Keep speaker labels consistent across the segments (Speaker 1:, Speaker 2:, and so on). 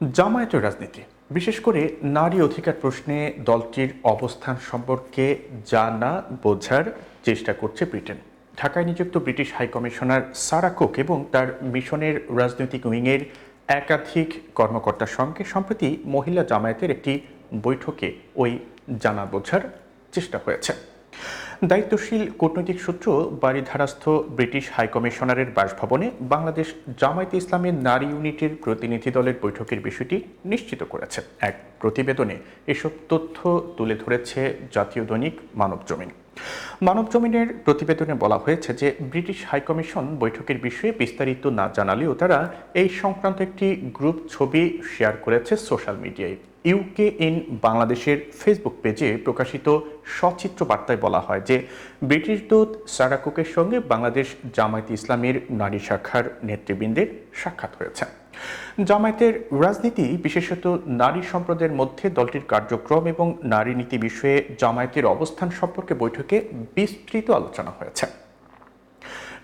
Speaker 1: জামায়াতের রাজনীতি। বিশেষ করে নারী অধিকার প্রশ্নে দলটির অবস্থান সম্পর্কে জানা বোঝার চেষ্টা করছে ব্রিটেন। ঢাকায় নিযুক্ত ব্রিটিশ হাইকমিশনার সারা কুক এবং তার মিশনের রাজনৈতিক উইংয়ের একাধিক কর্মকর্তার সঙ্গে সম্প্রতি মহিলা জামায়াতের একটি বৈঠকে ওই জানা বোঝার চেষ্টা হয়েছে। দায়িত্বশীল কূটনৈতিক সূত্র বাড়িধারাস্থ ব্রিটিশ হাইকমিশনারের বাসভবনে বাংলাদেশ জামায়াতে ইসলামের নারী ইউনিটের প্রতিনিধি দলের বৈঠকের বিষয়টি নিশ্চিত করেছে। এক প্রতিবেদনে এসব তথ্য তুলে ধরেছে জাতীয় দৈনিক মানব জমিন মানব জমিনের প্রতিবেদনে বলা হয়েছে যে ব্রিটিশ হাইকমিশন বৈঠকের বিষয়ে বিস্তারিত না জানালেও তারা এই সংক্রান্ত একটি গ্রুপ ছবি শেয়ার করেছে সোশ্যাল মিডিয়ায়। ইউকে ইন বাংলাদেশের ফেসবুক পেজে প্রকাশিত সচিত্র বার্তায় বলা হয় যে ব্রিটিশ দূত সারাকুকের সঙ্গে বাংলাদেশ জামায়াতে ইসলামের নারী শাখার নেতৃবৃন্দের সাক্ষাৎ হয়েছে। জামায়াতের রাজনীতি, বিশেষত নারী সম্প্রদায়ের মধ্যে দলটির কার্যক্রম এবং নারী নীতি বিষয়ে জামায়াতের অবস্থান সম্পর্কে বৈঠকে বিস্তৃত আলোচনা হয়েছে।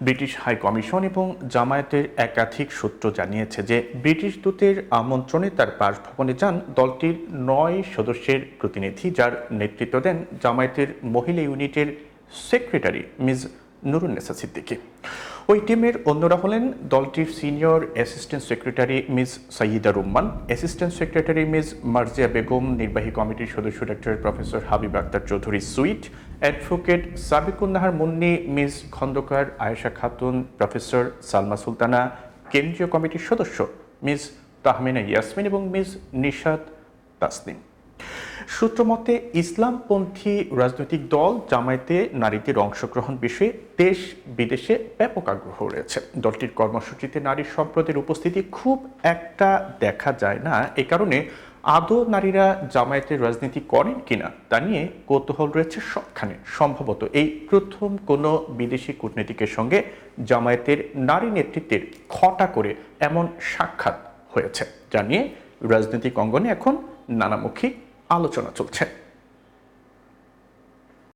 Speaker 1: ব্রিটিশ হাই কমিশন এবং জামায়াতের একাধিক সূত্র জানিয়েছে যে ব্রিটিশ দূতের আমন্ত্রণে তার বাসভবনে যান দলটির নয় সদস্যের প্রতিনিধি, যার নেতৃত্ব দেন জামায়াতের মহিলা ইউনিটের সেক্রেটারি মিস নুরুন্নেসা সিদ্দিকী। ওই টিমের অন্যরা হলেন দলটির senior assistant secretary miss Saida Rumman, assistant secretary miss Marjia Begum, নির্বাহী কমিটির সদস্য doctor professor Habib Akhtar Chowdhury sweet, advocate Sabikun Nahar Munni, miss Khandaker Ayesha Khatun, professor Salma Sultana, কেন্দ্রীয় কমিটির সদস্য মিস তাহমিনা ইয়াসমিন এবং মিস নিশাদ তাসনিম। সূত্রমতে, ইসলামপন্থী রাজনৈতিক দল জামায়াতে নারীদের অংশগ্রহণ বিষয়ে দেশ বিদেশে ব্যাপক আগ্রহ রয়েছে। দলটির কর্মসূচিতে নারী সম্প্রদায়ের উপস্থিতি খুব একটা দেখা যায় না। এ কারণে আদৌ নারীরা জামায়াতের রাজনীতি করেন কিনা তা নিয়ে কৌতূহল রয়েছে সবখানে। সম্ভবত এই প্রথম কোনো বিদেশি কূটনীতিকের সঙ্গে জামায়াতের নারী নেতৃত্বের খটা করে এমন সাক্ষাৎ হয়েছে, যা নিয়ে রাজনৈতিক অঙ্গনে এখন নানামুখী আলোচনা চলছে।